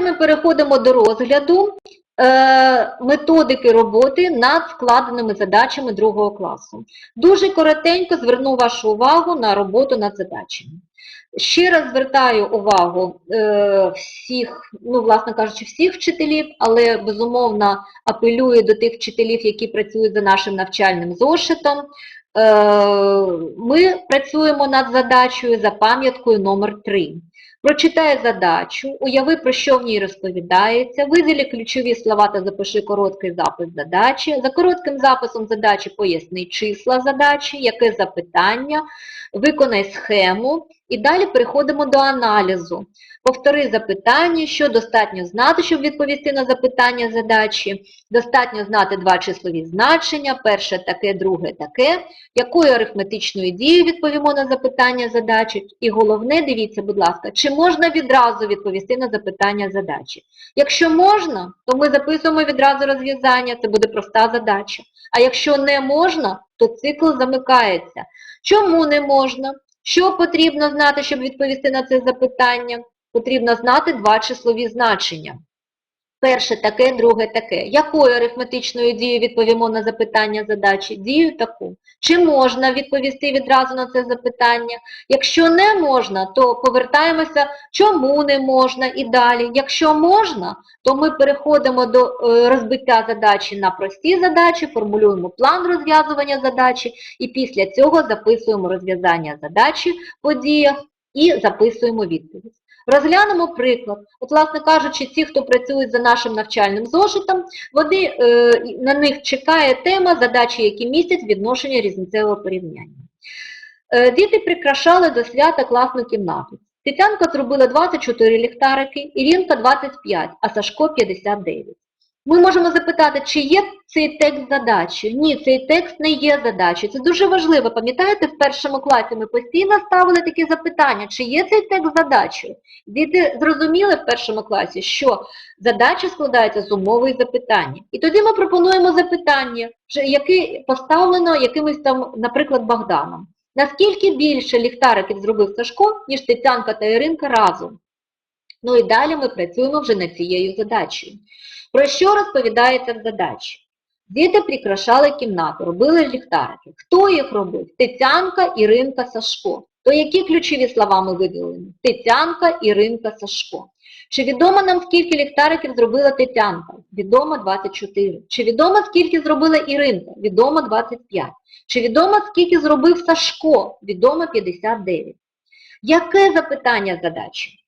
Ми переходимо до розгляду е, методики роботи над складеними задачами другого класу. Дуже коротенько зверну вашу увагу на роботу над задачами. Ще раз звертаю увагу е, всіх, ну, власне кажучи, всіх вчителів, але безумовно апелюю до тих вчителів, які працюють за нашим навчальним зошитом. Е, ми працюємо над задачею за пам'яткою номер 3. Прочитай задачу, уяви, про що в ній розповідається, виділі ключові слова та запиши короткий запис задачі. За коротким записом задачі поясни числа задачі, яке запитання, виконай схему і далі переходимо до аналізу. Повтори запитання, що достатньо знати, щоб відповісти на запитання задачі. Достатньо знати два числові значення, перше таке, друге таке, якою арифметичною дією відповімо на запитання задачі. І головне, дивіться, будь ласка, чи можна відразу відповісти на запитання задачі. Якщо можна, то ми записуємо відразу розв'язання, це буде проста задача. А якщо не можна, то цикл замикається. Чому не можна? Що потрібно знати, щоб відповісти на це запитання? Потрібно знати два числові значення. Перше таке, друге таке. Якою арифметичною дією відповімо на запитання задачі? Дію таку. Чи можна відповісти відразу на це запитання? Якщо не можна, то повертаємося, чому не можна і далі. Якщо можна, то ми переходимо до е, розбиття задачі на прості задачі, формулюємо план розв'язування задачі і після цього записуємо розв'язання задачі по діях і записуємо відповідь. Розглянемо приклад. От, власне кажучи, ті, хто працюють за нашим навчальним зошитом, вони, е, на них чекає тема задачі, які містять відношення різницевого порівняння. Е, діти прикрашали до свята класну кімнату. Тетянка зробила 24 ліхтарики, Ірінка 25, а Сашко 59. Ми можемо запитати, чи є цей текст задачі? Ні, цей текст не є задачею. Це дуже важливо. Пам'ятаєте, в першому класі ми постійно ставили такі запитання, чи є цей текст задачею? Діти зрозуміли в першому класі, що задача складається з умови і запитання. І тоді ми пропонуємо запитання, яке поставлено якимось там, наприклад, Богданом. Наскільки більше ліхтариків зробив Сашко, ніж Тетянка та Іринка разом? Ну і далі ми працюємо вже над цією задачею. Про що розповідається в задачі? Діти прикрашали кімнату, робили ліхтарики. Хто їх робив? Тетянка, Іринка, Сашко. То які ключові слова ми виділили? Тетянка, Іринка, Сашко. Чи відомо нам, скільки ліхтариків зробила Тетянка? Відомо 24. Чи відомо, скільки зробила Іринка? Відомо 25. Чи відомо, скільки зробив Сашко? Відомо 59. Яке запитання задачі?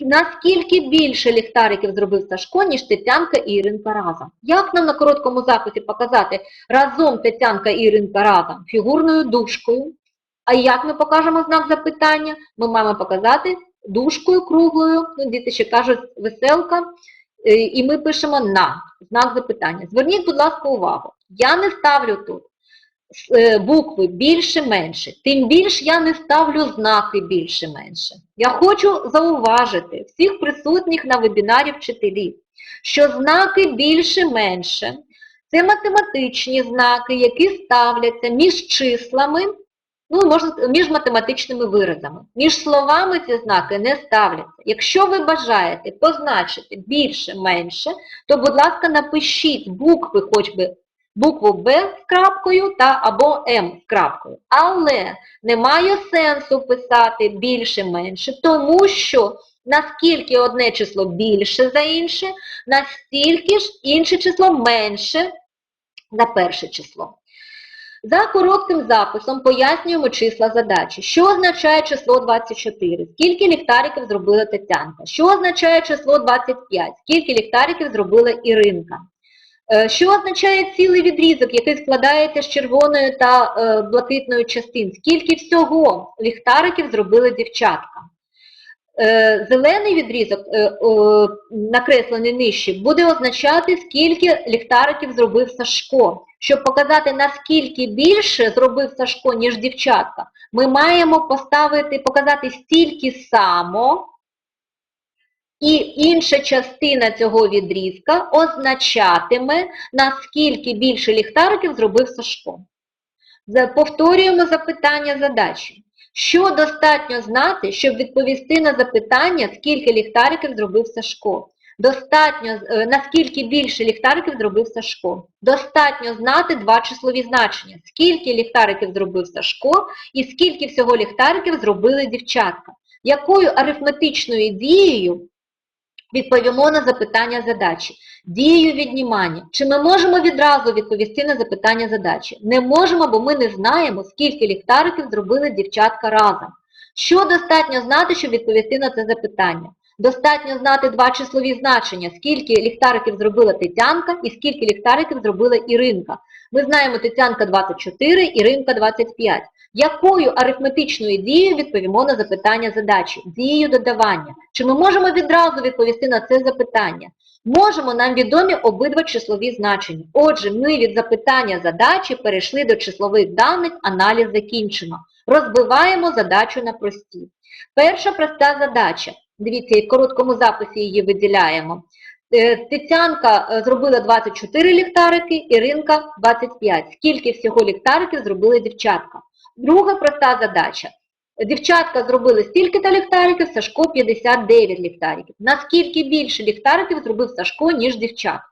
Наскільки більше ліхтариків зробив Сашко, ніж Тетянка і Іринка разом? Як нам на короткому записі показати разом Тетянка і Іринка разом? Фігурною дужкою. А як ми покажемо знак запитання? Ми маємо показати дужкою круглою, ну, діти ще кажуть веселка, е, і ми пишемо на знак запитання. Зверніть, будь ласка, увагу. Я не ставлю тут букви більше-менше, тим більше я не ставлю знаки більше-менше. Я хочу зауважити всіх присутніх на вебінарі вчителів, що знаки більше-менше це математичні знаки, які ставляться між числами, ну, можна, між математичними виразами. Між словами ці знаки не ставляться. Якщо ви бажаєте позначити більше-менше, то, будь ласка, напишіть букви хоч би букву Б з крапкою та або М крапкою. Але немає сенсу писати більше-менше, тому що наскільки одне число більше за інше, настільки ж інше число менше за перше число. За коротким записом пояснюємо числа задачі. Що означає число 24? Скільки ліхтариків зробила Тетянка? Що означає число 25? Скільки ліхтариків зробила Іринка? Е, Що означає цілий відрізок, який складається з червоної та е, блакитної частин? Скільки всього ліхтариків зробили дівчатка? Е, Зелений відрізок, накреслений нижче, буде означати, скільки ліхтариків зробив Сашко. Щоб показати, наскільки більше зробив Сашко, ніж дівчатка, ми маємо поставити, показати стільки само, і інша частина цього відрізка означатиме, наскільки більше ліхтариків зробив Сашко. Повторюємо запитання задачі. Що достатньо знати, щоб відповісти на запитання, скільки ліхтариків зробив Сашко? Достатньо, е, наскільки більше ліхтариків зробив Сашко. Достатньо знати два числові значення. Скільки ліхтариків зробив Сашко і скільки всього ліхтариків зробили дівчатка. Якою арифметичною дією відповімо на запитання задачі? Дією віднімання. Чи ми можемо відразу відповісти на запитання задачі? Не можемо, бо ми не знаємо, скільки ліхтариків зробили дівчатка разом. Що достатньо знати, щоб відповісти на це запитання? Достатньо знати два числові значення, скільки ліхтариків зробила Тетянка і скільки ліхтариків зробила Іринка. Ми знаємо Тетянка 24, Іринка 25. Якою арифметичною дією відповімо на запитання задачі? Дією додавання. Чи ми можемо відразу відповісти на це запитання? Можемо, нам відомі обидва числові значення. Отже, ми від запитання задачі перейшли до числових даних, аналіз закінчено. Розбиваємо задачу на прості. Перша проста задача. Дивіться, і в короткому записі її виділяємо. Е, Тетянка е, зробила 24 ліхтарики, Іринка 25. Скільки всього ліхтариків зробили дівчатка? Друга проста задача. Дівчатка зробили стільки-то ліхтариків, Сашко 59 ліхтариків. Наскільки більше ліхтариків зробив Сашко, ніж дівчатка?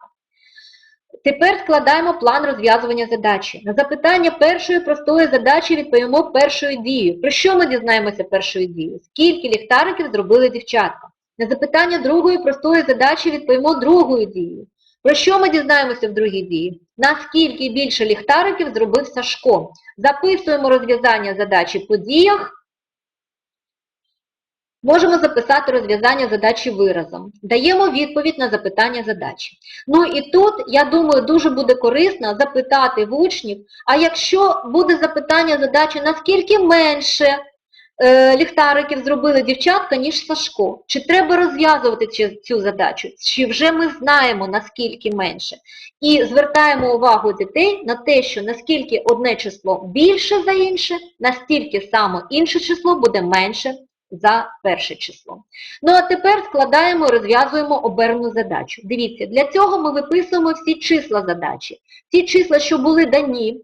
Тепер складаємо план розв'язування задачі. На запитання першої простої задачі відповімо першою дією. Про що ми дізнаємося першою дією? Скільки ліхтариків зробили дівчатка? На запитання другої простої задачі відповімо другою дією. Про що ми дізнаємося в другій дії? Наскільки більше ліхтариків зробив Сашко? Записуємо розв'язання задачі по діях. Можемо записати розв'язання задачі виразом. Даємо відповідь на запитання задачі. Ну і тут, я думаю, дуже буде корисно запитати в учнів, а якщо буде запитання задачі, наскільки менше е, ліхтариків зробили дівчатка, ніж Сашко? Чи треба розв'язувати цю, задачу? Чи вже ми знаємо, наскільки менше? І звертаємо увагу дітей на те, що наскільки одне число більше за інше, настільки само інше число буде менше за перше число. Ну а тепер складаємо розв'язуємо оберну задачу. Дивіться, для цього ми виписуємо всі числа задачі. Ті числа, що були дані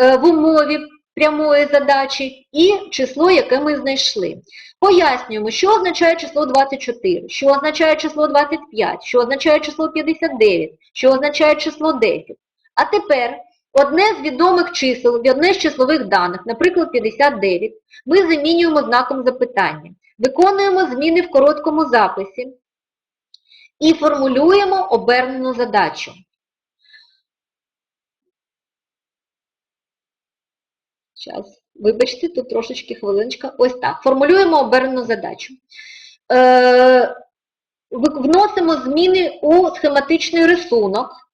е, в умові прямої задачі, і число, яке ми знайшли. Пояснюємо, що означає число 24, що означає число 25, що означає число 59, що означає число 10. А тепер одне з відомих чисел, одне з числових даних, наприклад, 59, ми замінюємо знаком запитання. Виконуємо зміни в короткому записі і формулюємо обернену задачу. Зараз, вибачте, тут трошечки хвилиночка. Ось так. Формулюємо обернену задачу. Е, вносимо зміни у схематичний рисунок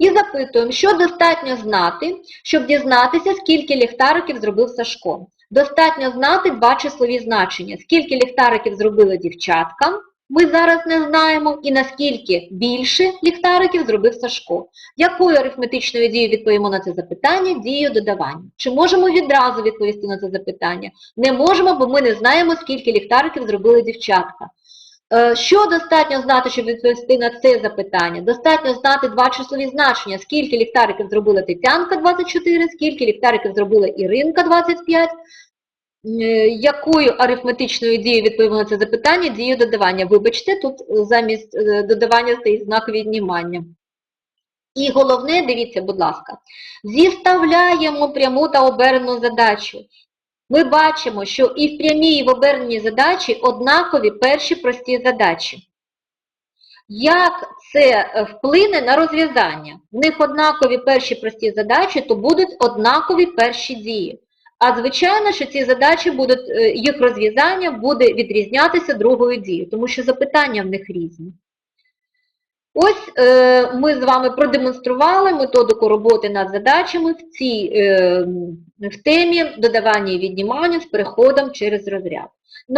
і запитуємо, що достатньо знати, щоб дізнатися, скільки ліхтариків зробив Сашко. Достатньо знати два числові значення. Скільки ліхтариків зробила дівчатка, ми зараз не знаємо, і наскільки більше ліхтариків зробив Сашко. Якою арифметичною дією відповімо на це запитання? Дією додавання. Чи можемо відразу відповісти на це запитання? Не можемо, бо ми не знаємо, скільки ліхтариків зробили дівчатка. Е, Що достатньо знати, щоб відповісти на це запитання? Достатньо знати два числові значення. Скільки ліхтариків зробила Тетянка 24, скільки ліхтариків зробила Іринка 25. Е, Якою арифметичною дією відповімо на це запитання? Дію додавання. Вибачте, тут замість е, додавання стоїть знак віднімання. І головне, дивіться, будь ласка, зіставляємо пряму та оберену задачу. Ми бачимо, що і в прямій, і в оберненій задачі однакові перші прості задачі. Як це е, вплине на розв'язання? В них однакові перші прості задачі, то будуть однакові перші дії. А звичайно, що ці задачі будуть, е, їх розв'язання буде відрізнятися другою дією, тому що запитання в них різні. Ось е, ми з вами продемонстрували методику роботи над задачами в цій е, в темі додавання і віднімання з переходом через розряд. Ну,